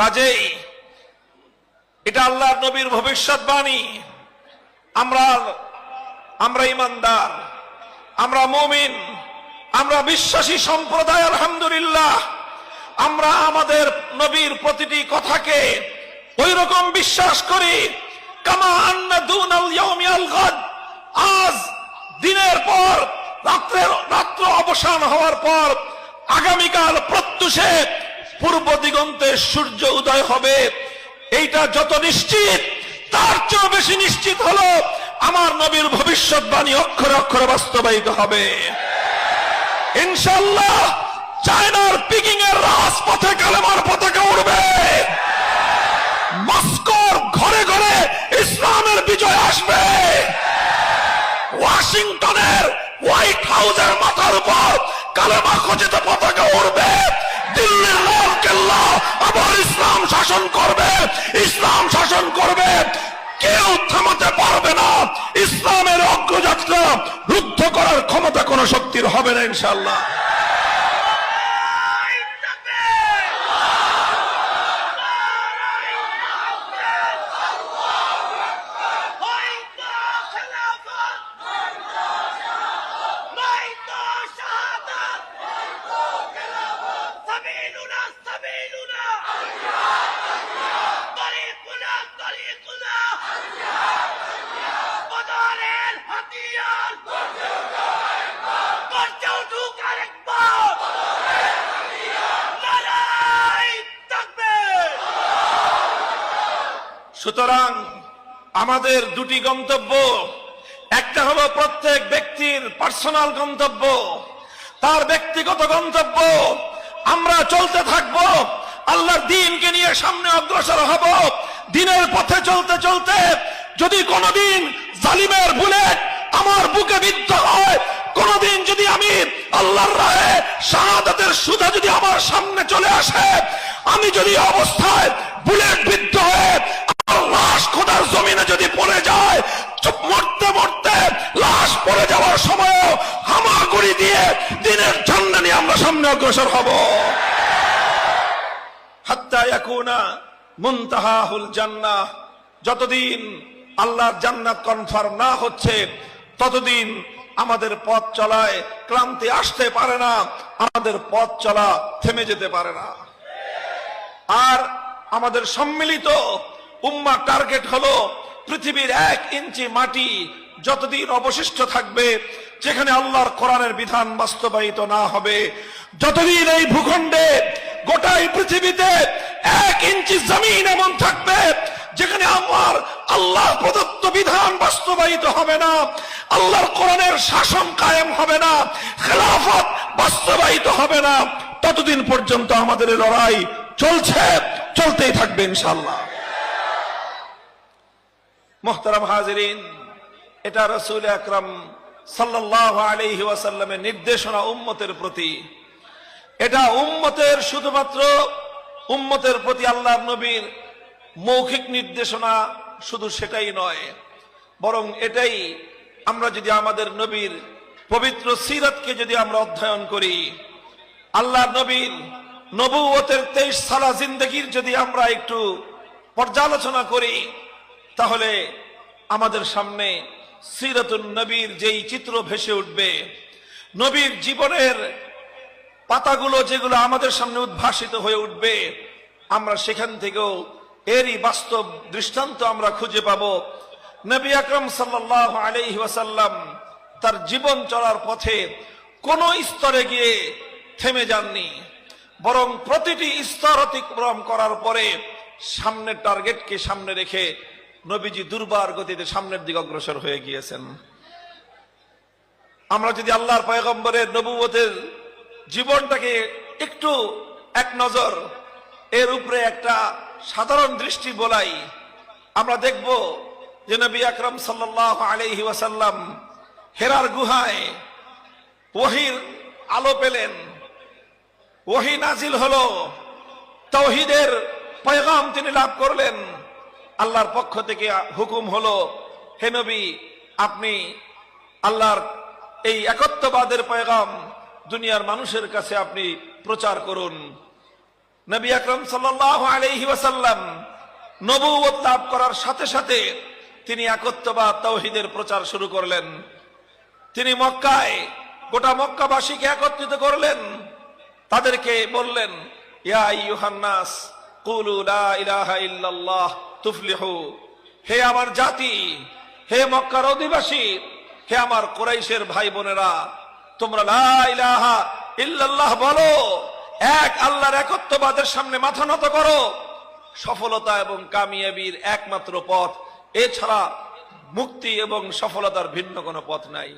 কাজেই এটা আল্লাহর নবীর ভবিষ্যৎবাণী। আমরা আমরা ইমানদার, আমরা মুমিন, আমরা বিশ্বাসী সম্প্রদায়, আলহামদুলিল্লাহ। আমরা আমাদের নবীর প্রতিটি কথাকে ওই রকম বিশ্বাস করি, কামা আন্না দুন আজ দিনের পর, রাত্রের, রাত্র অবসান হওয়ার পর, আগামীকাল প্রত্যুষে পূর্ব দিগন্তে সূর্য উদয় হবে। এইটা যত নিশ্চিত, তার চেয়েও বেশি নিশ্চিত হলো আমার নবীর ভবিষ্যৎবাণী অক্ষরে অক্ষরে বাস্তবায়িত হবে। ইনশাল্লাহ চায়নার পিকিং এর রাজপথে কালেমার পতাকা উড়বে। মস্কোর ঘরে ঘরে ইসলামের বিজয় আসবে। ওয়াশিংটনের হোয়াইট হাউসের মাথার উপর কালেমা খচিত পতাকা উড়বে। দিল্লির লাল কেল্লা আবার ইসলাম শাসন করবে, ইসলাম শাসন করবে। কেউ থামাতে পারবে না। ইসলামের অগ্রযাত্রা রুদ্ধ করার ক্ষমতা কোন শক্তির হবে না ইনশাল্লাহ সুতরাং আমাদের দুটি গন্তব্য, একটা হলো প্রত্যেক ব্যক্তির পার্সোনাল গন্তব্য, তার ব্যক্তিগত গন্তব্য। আমরা চলতে থাকব, আল্লাহর দিনকে নিয়ে সামনে অগ্রসর হব, দিনের পথে চলতে চলতে। যদি কোনোদিন জালিমের বুলেট আমার বুকে বিদ্ধ হয়, কোনদিন যদি আমি আল্লাহর রাহে শাহাদাতের সুধা যদি আমার সামনে চলে আসে, আমি যদি অবস্থায় বুলেট বিদ্ধ হয়ে দিনের ঝান্ডা নিয়ে আমরা সামনে অগ্রসর হব। হাত্তা ইয়াকুনা মুনতাহাহুল জান্নাহ। যতদিন আল্লাহর জান্নাত কনফার্ম না হচ্ছে, ততদিন আমাদের পথ চলায় ক্লান্তি আসতে পারে না, আমাদের পথ চলা থেমে যেতে পারে না। আর আমাদের সম্মিলিত উম্মা টার্গেট হলো পৃথিবীর এক ইঞ্চি মাটি যতদিন অবশিষ্ট থাকবে, যেখানে আল্লাহর কোরআনের বিধান বাস্তবায়িত না হবে, যতদিন এই ভূখণ্ডে গোটাই পৃথিবীতে এক ইঞ্চি জমিন এমন থাকবে, যেখানে আমার আল্লাহ প্রদত্ত বিধান বাস্তবায়িত হবে না, আল্লাহর কোরআনের শাসন কায়েম হবে না, খেলাফত বাস্তবায়িত হবে না, ততদিন পর্যন্ত আমাদের লড়াই চলছে, চলতেই থাকবে ইনশাল্লাহ মোহতারাম হাজরিন, এটা রসুল আকরাম সাল্লাহ আলহি ওয়াসাল্লামের নির্দেশনা উম্মতের প্রতি। এটা উম্মতের শুধুমাত্র উম্মতের প্রতি আল্লাহ নবীর মৌখিক নির্দেশনা শুধু সেটাই নয়, বরং এটাই আমরা যদি আমাদের নবীর পবিত্র সিরতকে যদি আমরা অধ্যয়ন করি আল্লাহ নবীর নবুয়তের তেইশ সালা জিন্দগির যদি আমরা একটু পর্যালোচনা করি তাহলে আমাদের সামনে সিরাতুন নবীর যেই চিত্র ভেসে উঠবে, নবীর জীবনের পাতাগুলো যেগুলো আমাদের সামনে উদ্ভাসিত হয়ে উঠবে, আমরা সেখান থেকেও এরই বাস্তব দৃষ্টান্ত আমরা খুঁজে পাব। নবী আকরম সাল্লাহ আলাইহি ওয়াসাল্লাম তার জীবন চলার পথে কোন স্তরে গিয়ে থেমে যাননি, বরং প্রতিটি স্তর অতিক্রম করার পরে সামনের টার্গেটকে সামনে রেখে নবীজি দুর্বার গতিতে সামনের দিকে অগ্রসর হয়ে গিয়েছেন। আমরা যদি আল্লাহর পয়গম্বরের নবুয়তের জীবনটাকে একটু এক নজর, এর উপরে একটা সাধারণ দৃষ্টি বলাই, আমরা দেখব যে নবী আকরম সাল্লাহ ওয়াসাল্লাম হেরার গুহায় ওহির আলো পেলেন। ওহি নাজিল হলো তৌহিদের পয়গাম তিনি লাভ করলেন। আল্লাহর পক্ষ থেকে হুকুম হলো, হে নবী, আপনি আল্লাহর এই একত্ববাদের পয়গাম দুনিয়ার মানুষের কাছে আপনি প্রচার করুন। নবী আকরম সাল্লাল্লাহু আলাইহি ওয়াসাল্লাম নবুয়ত লাভ করার সাথে সাথে তিনি একত্ববাদ তৌহিদের প্রচার শুরু করলেন। তিনি মক্কায়, গোটা মক্কাবাসীকে একত্রিত করলেন। তাদেরকে বললেন, ইয়া ইউহান্নাস কুলু লা ইলাহা ইল্লাল্লাহ। তুফলিহু। হে আমার জাতি, হে মক্কার অধিবাসী, হে আমার কোরাইশের ভাই বোনেরা, তোমরা লা ইলাহা ইল্লাল্লাহ বলো, এক আল্লাহর একত্ববাদের সামনে মাথা নত করো। সফলতা এবং কামিয়াবির একমাত্র পথ, এছাড়া মুক্তি এবং সফলতার ভিন্ন কোনো পথ নাই।